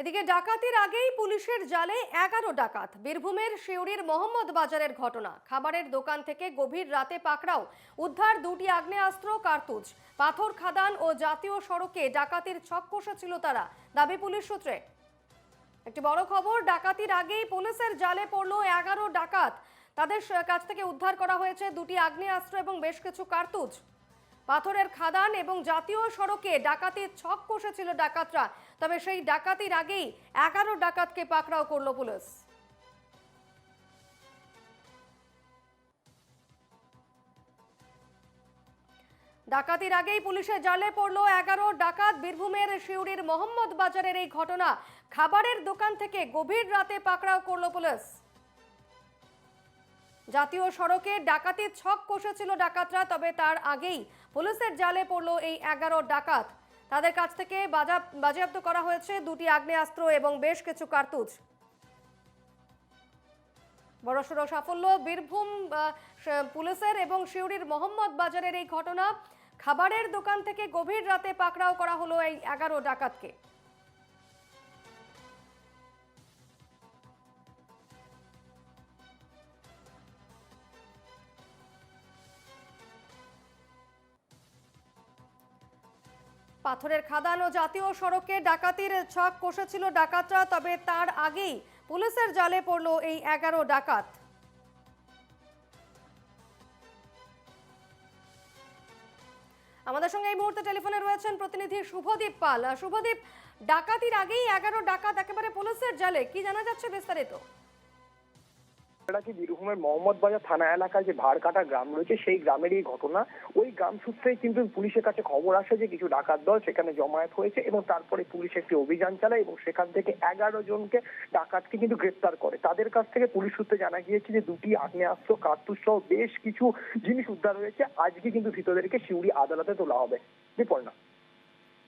এদিকে ডাকাতির আগেই পুলিশের জালে এগারো ডাকাত। বীরভূমের শিউরির মোহাম্মদ বাজারের ঘটনা। খাবারের দোকান থেকে গভীর রাতে পাকড়াও, উদ্ধার দুটি আগ্নেয়াস্ত্র, কার্তুজ। পাথর, খাদান ও জাতীয় সড়কে ডাকাতির ছক কষেছিল তারা, দাবি পুলিশ সূত্রে। একটি বড় খবর, ডাকাতির আগেই পুলিশের জালে পড়ল এগারো ডাকাত। তাদের কাছ থেকে উদ্ধার করা হয়েছে দুটি আগ্নেয়াস্ত্র এবং বেশ কিছু কার্তুজ। পাথরের খাদান এবং জাতীয় সড়কে ডাকাতির ছক কষেছিল ডাকাতরা। তবে সেই ডাকাতির আগেই এগারো ডাকাতকে পাকড়াও করল পুলিশ। ডাকাতির আগেই পুলিশের জালে পড়ল এগারো ডাকাত। বীরভূমের শিউরির মোহাম্মদ বাজারের এই ঘটনা খাবারের দোকান থেকে গভীর রাতে পাকড়াও করল পুলিশ। জাতীয় সড়কে ডাকাতির ছক কষেছিল ডাকাতরা, তবে তার আগেই পুলিশের জালে পড়ল এই এগারো ডাকাত। তাদের কাছ থেকে বাজা- বাজেয়াপ্ত করা হয়েছে দুটি আগ্নেয়াস্ত্র এবং বেশ কিছু কার্তুজ। বড়সড় সাফল্য, বীরভূম পুলিশের এবং শিউরির মোহাম্মদ বাজারের এই ঘটনা। খাবারের দোকান থেকে গভীর রাতে পাকড়াও করা হলো এই এগারো ডাকাতকে। পাথরের খাদান ও জাতীয় সড়কে ডাকাতির ছক কষেছিল ডাকাতরা, তবে তার আগেই পুলিশের জালে পড়ল এই এগারো ডাকাত। আমাদের সঙ্গে এই মুহূর্তে টেলিফোনে রয়েছেন প্রতিনিধি শুভদীপ পাল। শুভদীপ, ডাকাতির আগেই এগারো ডাকাত একেবারে পুলিশের জালে, কি জানা যাচ্ছে বিস্তারিত? এটা কি বীরভূমের মোহাম্মদ বাজার থানা এলাকায় যে ভাড়কাটা গ্রাম রয়েছে, সেই গ্রামেরই ঘটনা। ওই গ্রাম সূত্রেই কিন্তু পুলিশের কাছে খবর আসে যে কিছু ডাকাত দল সেখানে জমায়েত হয়েছে এবং তারপরে পুলিশ একটি অভিযান চালায় এবং সেখান থেকে এগারো জনকে ডাকাতকে কিন্তু গ্রেপ্তার করে। তাদের কাছ থেকে পুলিশ সূত্রে জানা গিয়েছে যে দুটি আগ্নেয়াস্ত্র কার্তুজ সহ বেশ কিছু জিনিস উদ্ধার হয়েছে। আজকে কিন্তু ধৃতদেরকে শিউরি আদালতে তোলা হবে। বিপর্ণা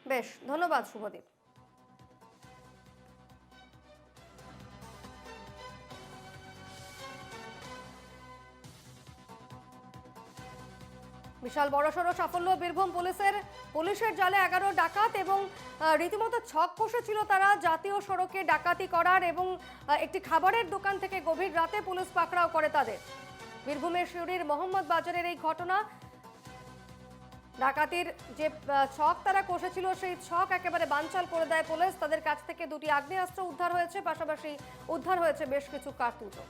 বেশ, ধন্যবাদ, শুভদীপ। বিশাল বড়সড় সাফল্য বীরভূম পুলিশের। পুলিশের জালে এগারো ডাকাত এবং রীতিমতো ছক কষেছিল তারা। জাতীয় সড়কে ডাকাতি করার এবং একটি খাবারের দোকান থেকে গভীর রাতে পুলিশ পাকড়াও করে তাদের। বীরভূমের শিউরির মোহাম্মদ বাজারের এই ঘটনা, ডাকাতির যে ছক তারা কষেছিল, সেই ছক একেবারে বানচাল করে দেয় পুলিশ। তাদের কাছ থেকে দুটি আগ্নেয়াস্ত্র উদ্ধার হয়েছে, পাশাপাশি উদ্ধার হয়েছে বেশ কিছু কার্তুজও